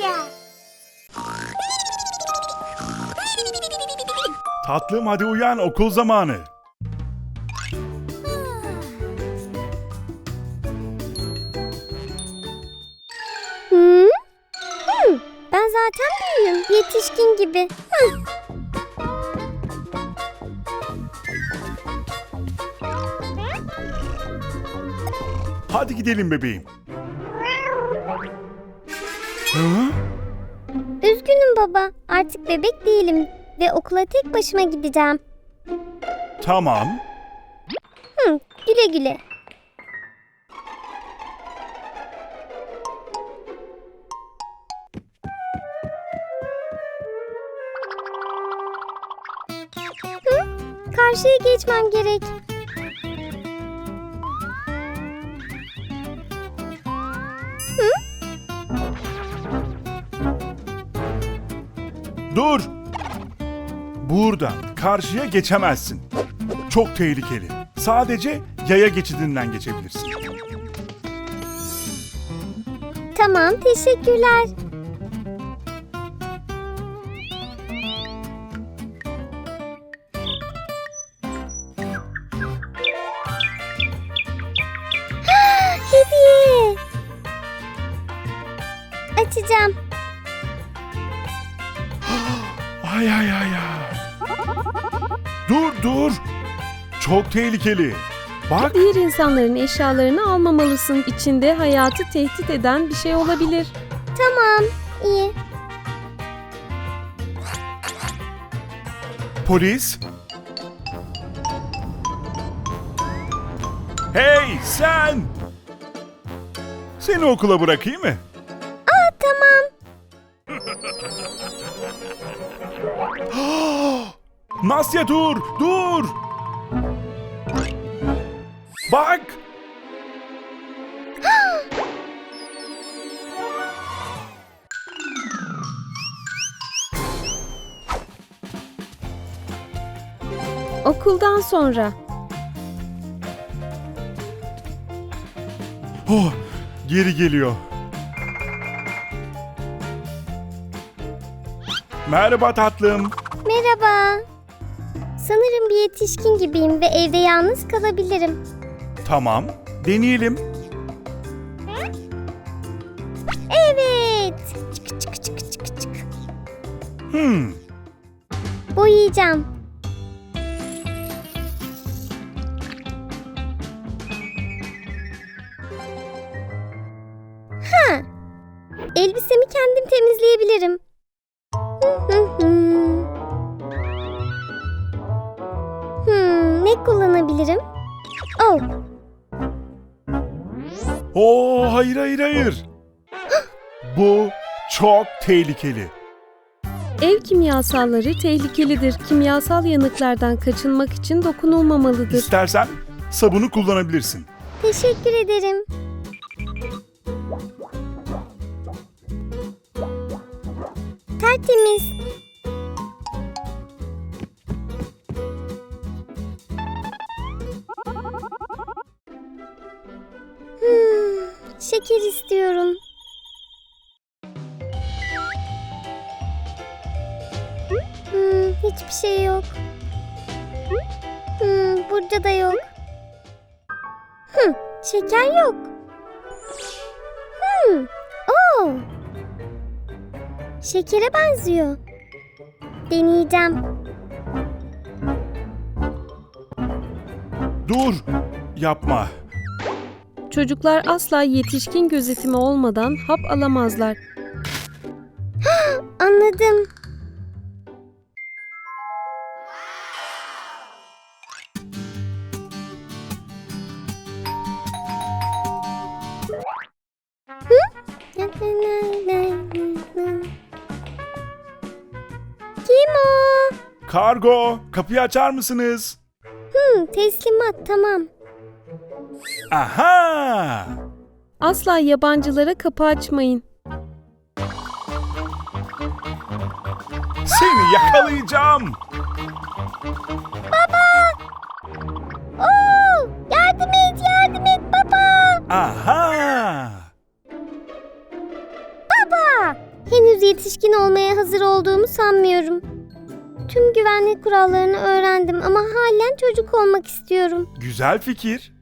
oynayacağım. Tatlım hadi uyan okul zamanı. Hı? Hı, Ben zaten büyüğüm. Yetişkin gibi. Hadi gidelim bebeğim. Hı? Üzgünüm baba. Artık bebek değilim ve okula tek başıma gideceğim. Tamam. Hı, güle güle. Hı, karşıya geçmem gerek. Dur. Buradan karşıya geçemezsin. Çok tehlikeli. Sadece yaya geçidinden geçebilirsin. Tamam, teşekkürler. Hediye. Açacağım. Ay ay ay ay. Dur dur. Çok tehlikeli. Bak Diğer insanların eşyalarını almamalısın. İçinde hayatı tehdit eden bir şey olabilir. Tamam, iyi. polis. Hey sen. Seni okula bırakayım mı? Nasya dur, dur. Bak. Okuldan sonra. Oh, geri geliyor. Merhaba tatlım. Merhaba. Sanırım bir yetişkin gibiyim ve evde yalnız kalabilirim. Tamam, deneyelim. Evet. Çık çık çık çık çık. Hmm, Boyayacağım. Ha. Elbisemi kendim temizleyebilirim. Hmm, ne kullanabilirim? Oh, Oo, hayır hayır hayır. Bu çok tehlikeli. Ev kimyasalları tehlikelidir. Kimyasal yanıklardan kaçınmak için dokunulmamalıdır. İstersen sabunu kullanabilirsin. teşekkür ederim. Tertemiz. Hmm, şeker istiyorum. Hmm, hiçbir şey yok. Hmm, burada da yok. Hmm, şeker yok. Şekere benziyor. Deneyeceğim. Dur, yapma. Çocuklar asla yetişkin gözetimi olmadan hap alamazlar. Anladım. Hı? Kargo, kapıyı açar mısınız? Hı, teslimat tamam. Aha! Asla yabancılara kapı açmayın. Seni yakalayacağım. Oo, yardım et, yardım et baba. Aha! Baba, Henüz yetişkin olmaya hazır olduğumu sanmıyorum. Tüm güvenlik kurallarını öğrendim ama halen çocuk olmak istiyorum. Güzel fikir.